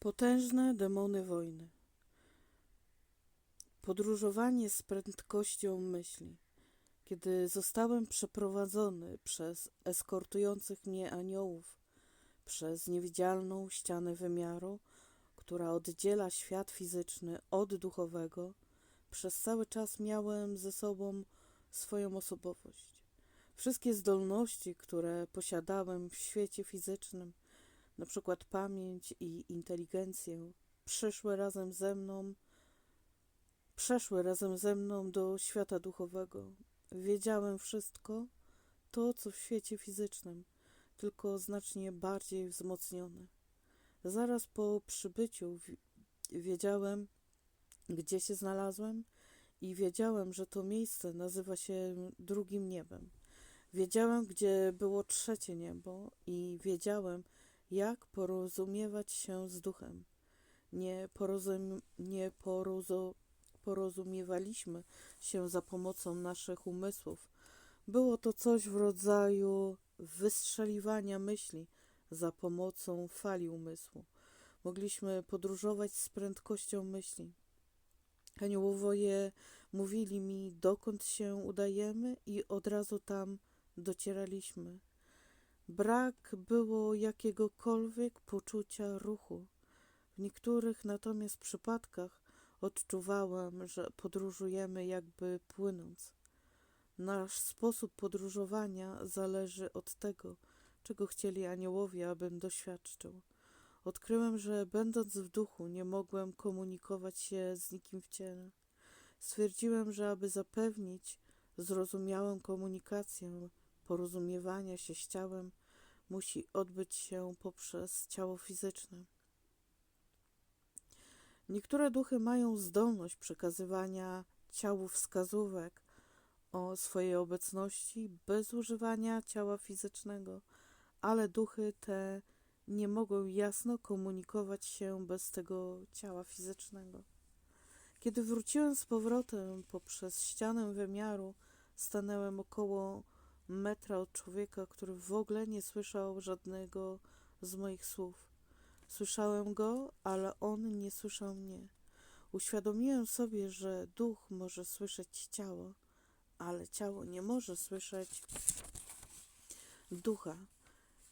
Potężne demony wojny. Podróżowanie z prędkością myśli. Kiedy zostałem przeprowadzony przez eskortujących mnie aniołów przez niewidzialną ścianę wymiaru, która oddziela świat fizyczny od duchowego, przez cały czas miałem ze sobą swoją osobowość. Wszystkie zdolności, które posiadałem w świecie fizycznym, na przykład pamięć i inteligencję, przyszły razem ze mną, przeszły razem ze mną do świata duchowego. Wiedziałem wszystko, to co w świecie fizycznym, tylko znacznie bardziej wzmocnione. Zaraz po przybyciu wiedziałem, gdzie się znalazłem i wiedziałem, że to miejsce nazywa się drugim niebem. Wiedziałem, gdzie było trzecie niebo i wiedziałem, jak porozumiewać się z duchem. Nie, porozum, nie porozo, porozumiewaliśmy się za pomocą naszych umysłów. Było to coś w rodzaju wystrzeliwania myśli za pomocą fali umysłu. Mogliśmy podróżować z prędkością myśli. Aniołowie mówili mi, dokąd się udajemy, i od razu tam docieraliśmy. Brak było jakiegokolwiek poczucia ruchu. W niektórych natomiast przypadkach odczuwałem, że podróżujemy jakby płynąc. Nasz sposób podróżowania zależy od tego, czego chcieli aniołowie, abym doświadczył. Odkryłem, że będąc w duchu nie mogłem komunikować się z nikim w ciele. Stwierdziłem, że aby zapewnić zrozumiałą komunikację, porozumiewania się z ciałem, musi odbyć się poprzez ciało fizyczne. Niektóre duchy mają zdolność przekazywania ciału wskazówek o swojej obecności bez używania ciała fizycznego, ale duchy te nie mogą jasno komunikować się bez tego ciała fizycznego. Kiedy wróciłem z powrotem poprzez ścianę wymiaru, stanęłem około metra od człowieka, który w ogóle nie słyszał żadnego z moich słów. Słyszałem go, ale on nie słyszał mnie. Uświadomiłem sobie, że duch może słyszeć ciało, ale ciało nie może słyszeć ducha.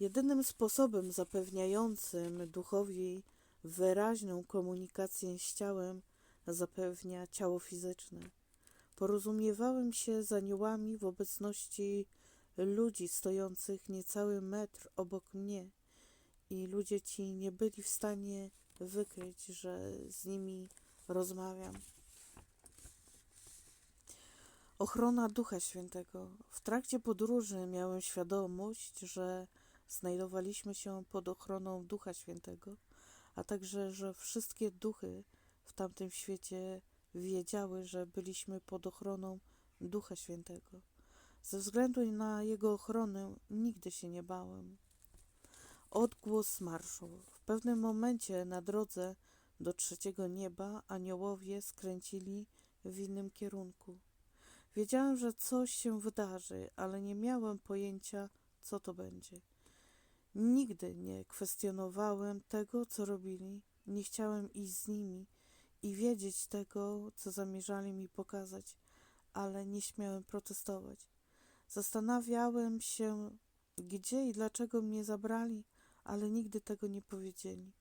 Jedynym sposobem zapewniającym duchowi wyraźną komunikację z ciałem zapewnia ciało fizyczne. Porozumiewałem się z aniołami w obecności ludzi stojących niecały metr obok mnie i ludzie ci nie byli w stanie wykryć, że z nimi rozmawiam. Ochrona Ducha Świętego. W trakcie podróży miałem świadomość, że znajdowaliśmy się pod ochroną Ducha Świętego, a także, że wszystkie duchy w tamtym świecie wiedziały, że byliśmy pod ochroną Ducha Świętego. Ze względu na jego ochronę nigdy się nie bałem. Odgłos marszu. W pewnym momencie na drodze do trzeciego nieba aniołowie skręcili w innym kierunku. Wiedziałem, że coś się wydarzy, ale nie miałem pojęcia, co to będzie. Nigdy nie kwestionowałem tego, co robili. Nie chciałem iść z nimi i wiedzieć tego, co zamierzali mi pokazać, ale nie śmiałem protestować. Zastanawiałem się, gdzie i dlaczego mnie zabrali, ale nigdy tego nie powiedzieli.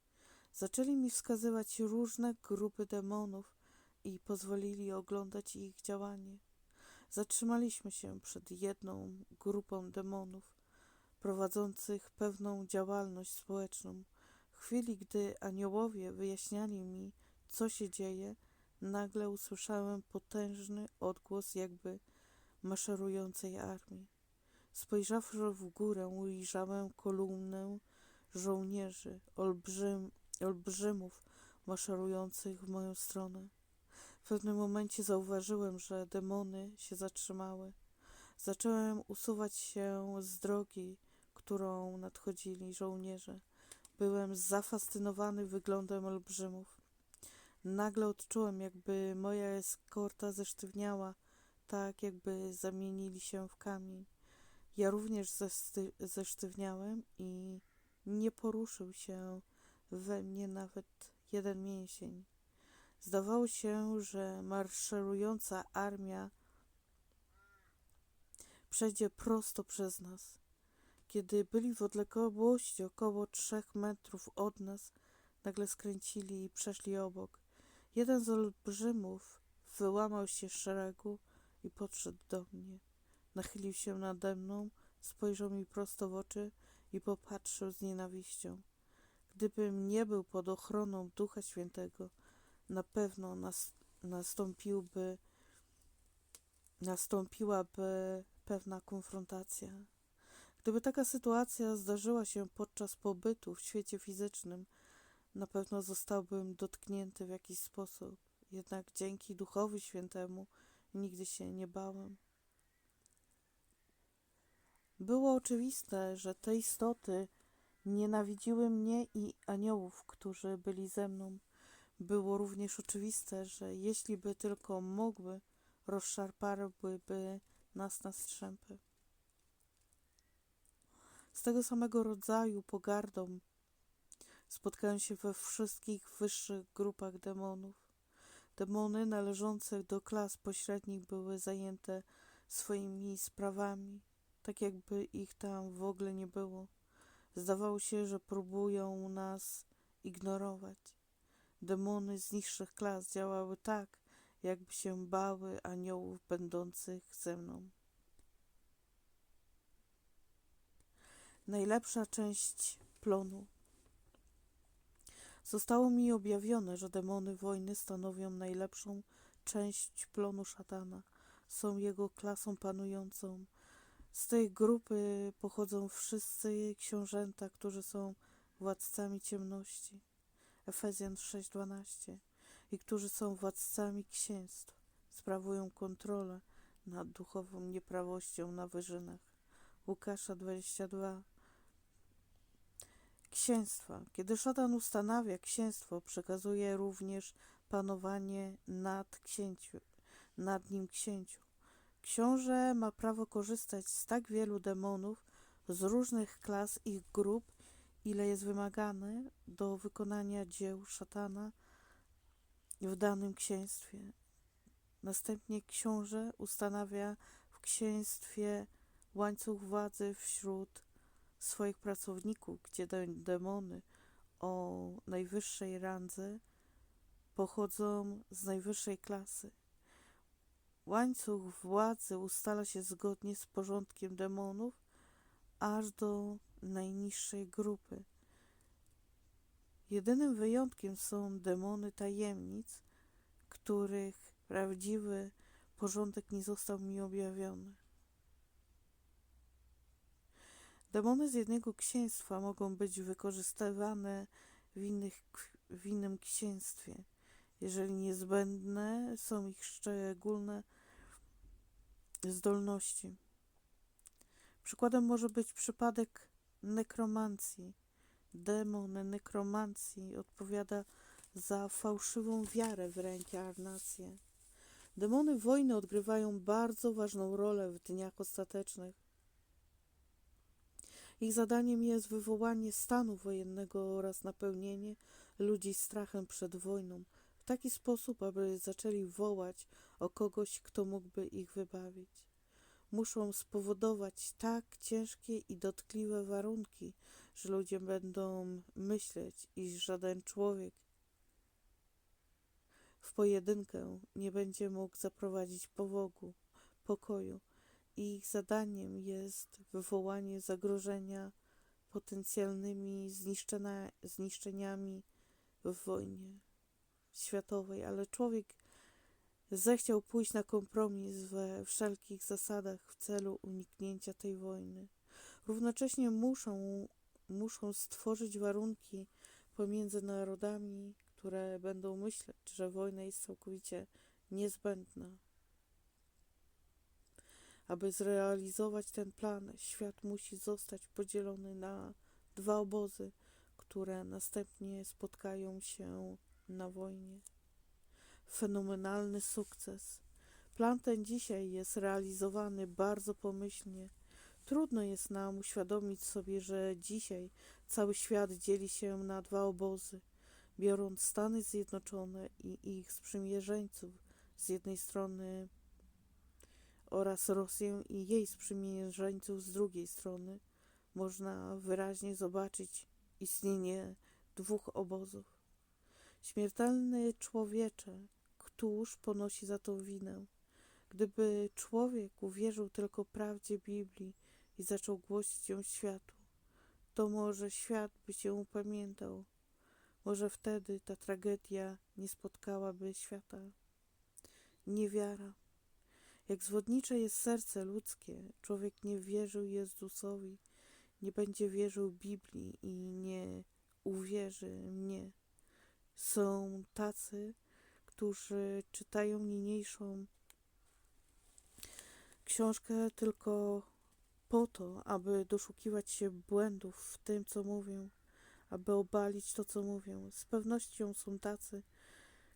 Zaczęli mi wskazywać różne grupy demonów i pozwolili oglądać ich działanie. Zatrzymaliśmy się przed jedną grupą demonów prowadzących pewną działalność społeczną. W chwili, gdy aniołowie wyjaśniali mi, co się dzieje, nagle usłyszałem potężny odgłos jakby maszerującej armii. Spojrzawszy w górę, ujrzałem kolumnę żołnierzy, olbrzym, olbrzymów maszerujących w moją stronę. W pewnym momencie zauważyłem, że demony się zatrzymały. Zacząłem usuwać się z drogi, którą nadchodzili żołnierze. Byłem zafascynowany wyglądem olbrzymów. Nagle odczułem, jakby moja eskorta zesztywniała, tak jakby zamienili się w kamień. Ja również zesztywniałem i nie poruszył się we mnie nawet jeden mięsień. Zdawało się, że maszerująca armia przejdzie prosto przez nas. Kiedy byli w odległości około trzech metrów od nas, nagle skręcili i przeszli obok. Jeden z olbrzymów wyłamał się z szeregu i podszedł do mnie. Nachylił się nade mną, spojrzał mi prosto w oczy i popatrzył z nienawiścią. Gdybym nie był pod ochroną Ducha Świętego, na pewno nas, nastąpiłby, nastąpiłaby pewna konfrontacja. Gdyby taka sytuacja zdarzyła się podczas pobytu w świecie fizycznym, na pewno zostałbym dotknięty w jakiś sposób. Jednak dzięki Duchowi Świętemu nigdy się nie bałem. Było oczywiste, że te istoty nienawidziły mnie i aniołów, którzy byli ze mną. Było również oczywiste, że jeśli by tylko mogły, rozszarpałyby nas na strzępy. Z tego samego rodzaju pogardą spotkałem się we wszystkich wyższych grupach demonów. Demony należące do klas pośrednich były zajęte swoimi sprawami, tak jakby ich tam w ogóle nie było. Zdawało się, że próbują nas ignorować. Demony z niższych klas działały tak, jakby się bały aniołów będących ze mną. Najlepsza część plonu. Zostało mi objawione, że demony wojny stanowią najlepszą część plonu szatana. Są jego klasą panującą. Z tej grupy pochodzą wszyscy książęta, którzy są władcami ciemności. Efezjan 6:12 i którzy są władcami księstw, sprawują kontrolę nad duchową nieprawością na wyżynach. Łukasza 22 Księstwa. Kiedy szatan ustanawia księstwo, przekazuje również panowanie nad, księciu, nad nim księciu. Książę ma prawo korzystać z tak wielu demonów z różnych klas ich grup, ile jest wymagane do wykonania dzieł szatana w danym księstwie. Następnie książę ustanawia w księstwie łańcuch władzy wśród swoich pracowników, gdzie demony o najwyższej randze pochodzą z najwyższej klasy. Łańcuch władzy ustala się zgodnie z porządkiem demonów aż do najniższej grupy. Jedynym wyjątkiem są demony tajemnic, których prawdziwy porządek nie został mi objawiony. Demony z jednego księstwa mogą być wykorzystywane w, innych, w innym księstwie, jeżeli niezbędne są ich szczególne zdolności. Przykładem może być przypadek nekromancji. Demon nekromancji odpowiada za fałszywą wiarę w reinkarnację. Demony wojny odgrywają bardzo ważną rolę w dniach ostatecznych. Ich zadaniem jest wywołanie stanu wojennego oraz napełnienie ludzi strachem przed wojną w taki sposób, aby zaczęli wołać o kogoś, kto mógłby ich wybawić. Muszą spowodować tak ciężkie i dotkliwe warunki, że ludzie będą myśleć, iż żaden człowiek w pojedynkę nie będzie mógł zaprowadzić powogu, pokoju ich zadaniem jest wywołanie zagrożenia potencjalnymi zniszczeniami w wojnie światowej, ale człowiek zechciał pójść na kompromis we wszelkich zasadach w celu uniknięcia tej wojny. Równocześnie muszą, muszą stworzyć warunki pomiędzy narodami, które będą myśleć, że wojna jest całkowicie niezbędna. Aby zrealizować ten plan, świat musi zostać podzielony na dwa obozy, które następnie spotkają się na wojnie. Fenomenalny sukces. Plan ten dzisiaj jest realizowany bardzo pomyślnie. Trudno jest nam uświadomić sobie, że dzisiaj cały świat dzieli się na dwa obozy, biorąc Stany Zjednoczone i ich sprzymierzeńców z jednej strony oraz Rosję i jej sprzymierzeńców z drugiej strony, można wyraźnie zobaczyć istnienie dwóch obozów. Śmiertelny człowiecze, któż ponosi za to winę? Gdyby człowiek uwierzył tylko prawdzie Biblii i zaczął głosić ją światu, to może świat by się upamiętał. Może wtedy ta tragedia nie spotkałaby świata. Niewiara. Jak zwodnicze jest serce ludzkie, człowiek nie wierzył Jezusowi, nie będzie wierzył Biblii i nie uwierzy mnie. Są tacy, którzy czytają niniejszą książkę tylko po to, aby doszukiwać się błędów w tym, co mówią, aby obalić to, co mówią. Z pewnością są tacy,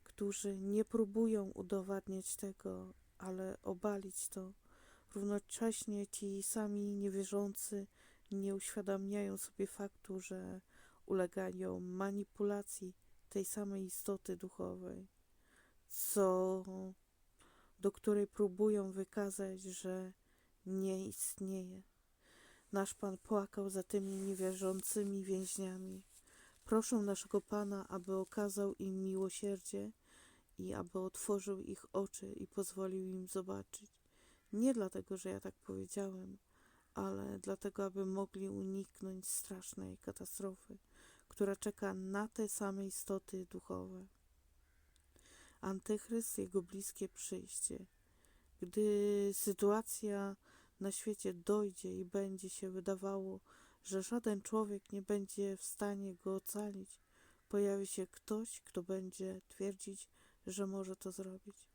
którzy nie próbują udowadniać tego, ale obalić to. Równocześnie ci sami niewierzący nie uświadamiają sobie faktu, że ulegają manipulacji tej samej istoty duchowej, co do której próbują wykazać, że nie istnieje. Nasz Pan płakał za tymi niewierzącymi więźniami. Proszę naszego Pana, aby okazał im miłosierdzie i aby otworzył ich oczy i pozwolił im zobaczyć. Nie dlatego, że ja tak powiedziałem, ale dlatego, aby mogli uniknąć strasznej katastrofy, która czeka na te same istoty duchowe. Antychryst, jego bliskie przyjście. Gdy sytuacja na świecie dojdzie i będzie się wydawało, że żaden człowiek nie będzie w stanie go ocalić, pojawi się ktoś, kto będzie twierdzić, że może to zrobić.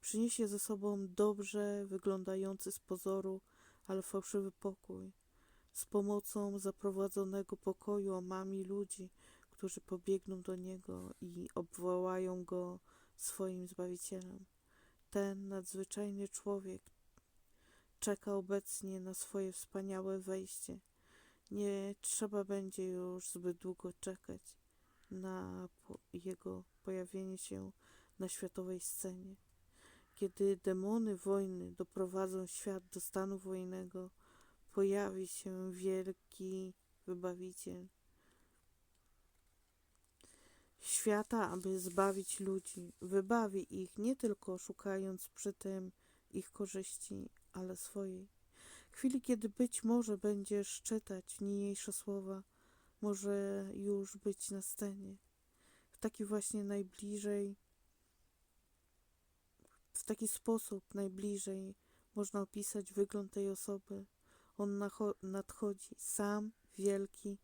Przyniesie ze sobą dobrze wyglądający z pozoru, ale fałszywy pokój. Z pomocą zaprowadzonego pokoju omami ludzi, którzy pobiegną do niego i obwołają go swoim zbawicielem. Ten nadzwyczajny człowiek czeka obecnie na swoje wspaniałe wejście. Nie trzeba będzie już zbyt długo czekać na jego pojawienie się na światowej scenie. Kiedy demony wojny doprowadzą świat do stanu wojennego, pojawi się wielki wybawiciel świata, aby zbawić ludzi. Wybawi ich nie tylko szukając przy tym ich korzyści, ale swojej. W chwili, kiedy być może będziesz czytać niniejsze słowa, może już być na scenie. W taki właśnie najbliżej, w taki sposób najbliżej można opisać wygląd tej osoby. On nadchodzi, sam, wielki,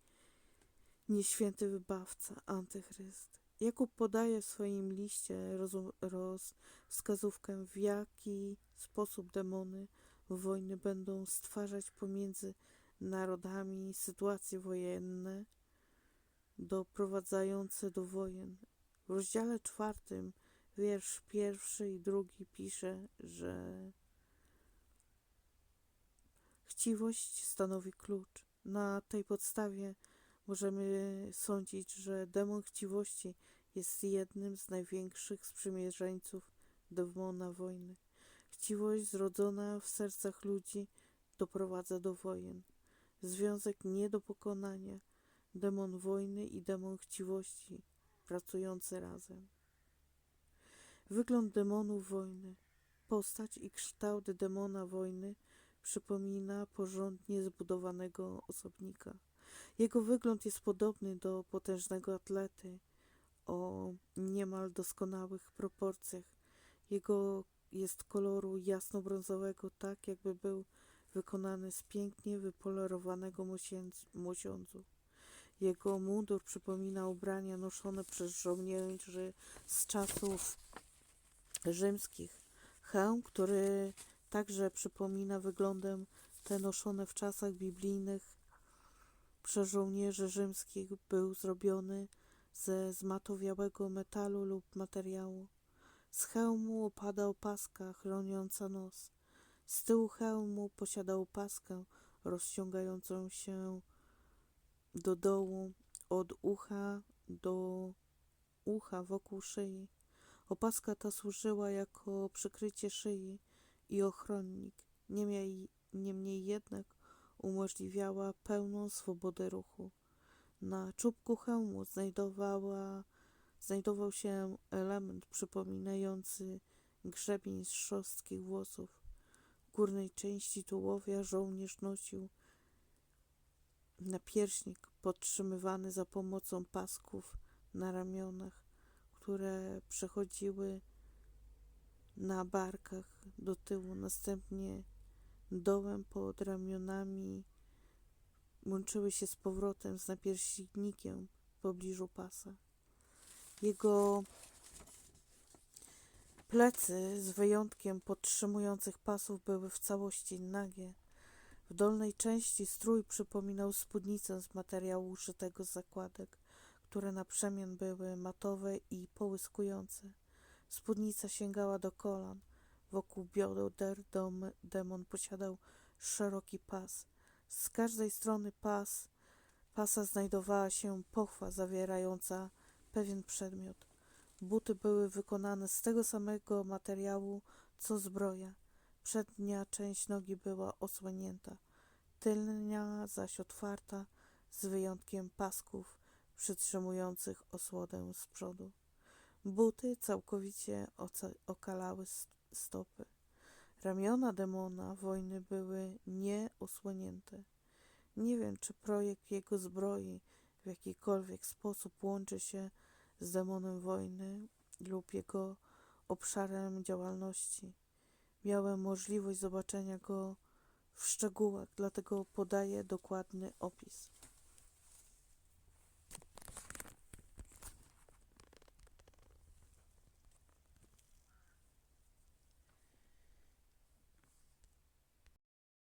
nieświęty wybawca, antychryst. Jakub podaje w swoim liście roz, wskazówkę, w jaki sposób demony wojny będą stwarzać pomiędzy narodami sytuacje wojenne doprowadzające do wojen. W rozdziale czwartym, wiersz pierwszy i drugi pisze, że chciwość stanowi klucz. Na tej podstawie możemy sądzić, że demon chciwości jest jednym z największych sprzymierzeńców demona wojny. Chciwość zrodzona w sercach ludzi doprowadza do wojen. Związek nie do pokonania. Demon wojny i demon chciwości pracujące razem. Wygląd demonu wojny. Postać i kształt demona wojny przypomina porządnie zbudowanego osobnika. Jego wygląd jest podobny do potężnego atlety o niemal doskonałych proporcjach. Jego jest koloru jasno-brązowego, tak jakby był wykonany z pięknie wypolerowanego mosiądzu. Jego mundur przypomina ubrania noszone przez żołnierzy z czasów rzymskich. Hełm, który także przypomina wyglądem te noszone w czasach biblijnych przez żołnierzy rzymskich, był zrobiony ze zmatowiałego metalu lub materiału. Z hełmu opada opaska chroniąca nos. Z tyłu hełmu posiada opaskę rozciągającą się do dołu od ucha do ucha wokół szyi. Opaska ta służyła jako przykrycie szyi i ochronnik, niemniej, niemniej jednak umożliwiała pełną swobodę ruchu. Na czubku hełmu znajdowała, znajdował się element przypominający grzebień z szorstkich włosów. W górnej części tułowia żołnierz nosił napierśnik podtrzymywany za pomocą pasków na ramionach, które przechodziły na barkach do tyłu, następnie dołem pod ramionami łączyły się z powrotem z napierśnikiem w pobliżu pasa. Jego plecy, z wyjątkiem podtrzymujących pasów, były w całości nagie. W dolnej części strój przypominał spódnicę z materiału uszytego z zakładek, które na przemian były matowe i połyskujące. Spódnica sięgała do kolan. Wokół bioder dom, demon posiadał szeroki pas. Z każdej strony pas, pasa znajdowała się pochwa zawierająca pewien przedmiot. Buty były wykonane z tego samego materiału co zbroja. Przednia część nogi była osłonięta, tylnia zaś otwarta, z wyjątkiem pasków przytrzymujących osłodę z przodu. Buty całkowicie okalały stopy. Ramiona demona wojny były nieosłonięte. Nie wiem, czy projekt jego zbroi w jakikolwiek sposób łączy się z demonem wojny lub jego obszarem działalności. Miałem możliwość zobaczenia go w szczegółach, dlatego podaję dokładny opis.